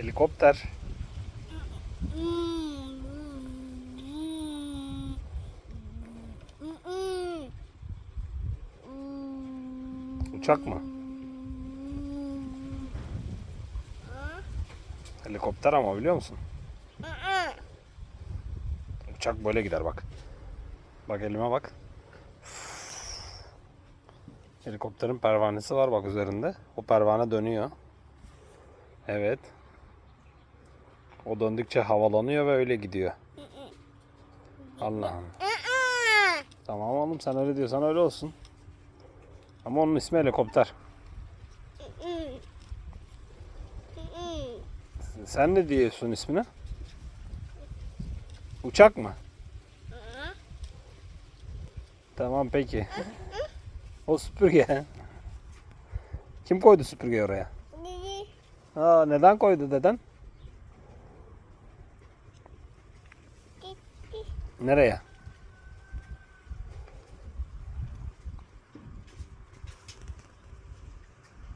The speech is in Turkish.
Helikopter. Uçak mı? Helikopter ama biliyor musun? Uçak böyle gider bak. Bak elime bak. Helikopterin pervanesi var bak üzerinde. O pervane dönüyor. Evet. O döndükçe havalanıyor ve öyle gidiyor. Allah'ım. Tamam oğlum sen öyle diyorsan öyle olsun. Ama onun ismi helikopter. Sen ne diyorsun ismine? Uçak mı? Tamam peki. O süpürge. Kim koydu süpürgeyi oraya? Aa, neden koydu deden? Nereye?